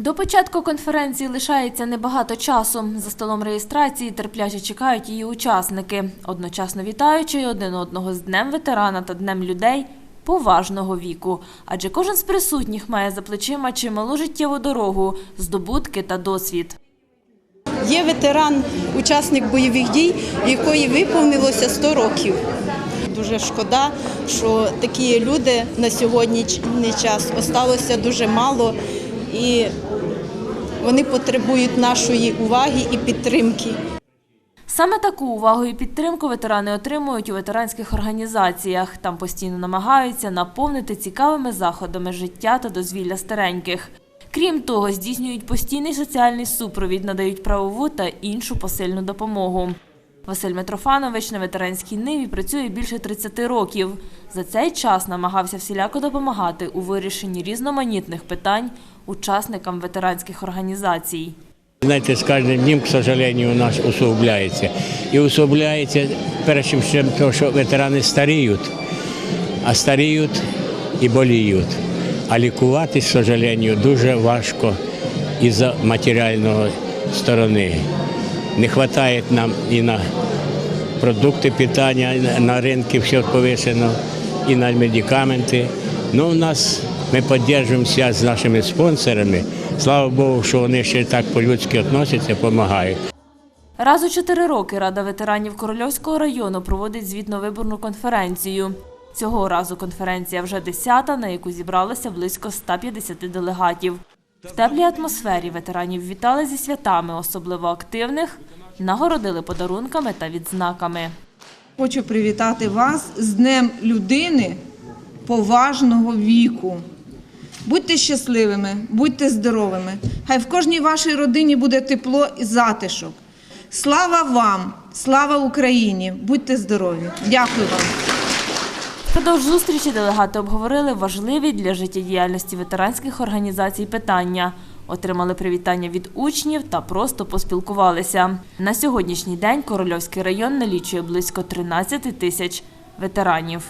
До початку конференції лишається небагато часу. За столом реєстрації терпляче чекають її учасники, одночасно вітаючи один одного з Днем ветерана та Днем людей поважного віку. Адже кожен з присутніх має за плечима чималу життєву дорогу, здобутки та досвід. Є ветеран, учасник бойових дій, якої виповнилося 100 років. Дуже шкода, що такі люди на сьогоднішній час осталося дуже мало, і вони потребують нашої уваги і підтримки. Саме таку увагу і підтримку ветерани отримують у ветеранських організаціях. Там постійно намагаються наповнити цікавими заходами життя та дозвілля стареньких. Крім того, здійснюють постійний соціальний супровід, надають правову та іншу посильну допомогу. Василь Митрофанович на ветеранській ниві працює більше 30 років. За цей час намагався всіляко допомагати у вирішенні різноманітних питань учасникам ветеранських організацій. Знаете, с каждым днем, к сожалению, у нас усугубляется. И усугубляется, перед чем то, что ветерани старіють, а старіють і боліють. А лікуватись, к сожалению, дуже важко із-за матеріальної сторони. Не вистачає нам і на продукти питання, на- ринку все повишено, і на медикаменти. Ну, у нас ми підтримуємо зв'язок з нашими спонсорами. Слава Богу, що вони ще так по-людськи відносяться, допомагають. Раз у чотири роки Рада ветеранів Корольовського району проводить звітно-виборну конференцію. Цього разу конференція вже десята, на яку зібралося близько 150 делегатів. В теплій атмосфері ветеранів вітали зі святами, особливо активних, нагородили подарунками та відзнаками. Хочу привітати вас з Днем людини поважного віку. Будьте щасливими, будьте здоровими. Хай в кожній вашій родині буде тепло і затишок. Слава вам, слава Україні! Будьте здорові! Дякую вам. Впродовж зустрічі делегати обговорили важливі для життєдіяльності ветеранських організацій питання, отримали привітання від учнів та просто поспілкувалися. На сьогоднішній день Корольовський район налічує близько 13 тисяч ветеранів.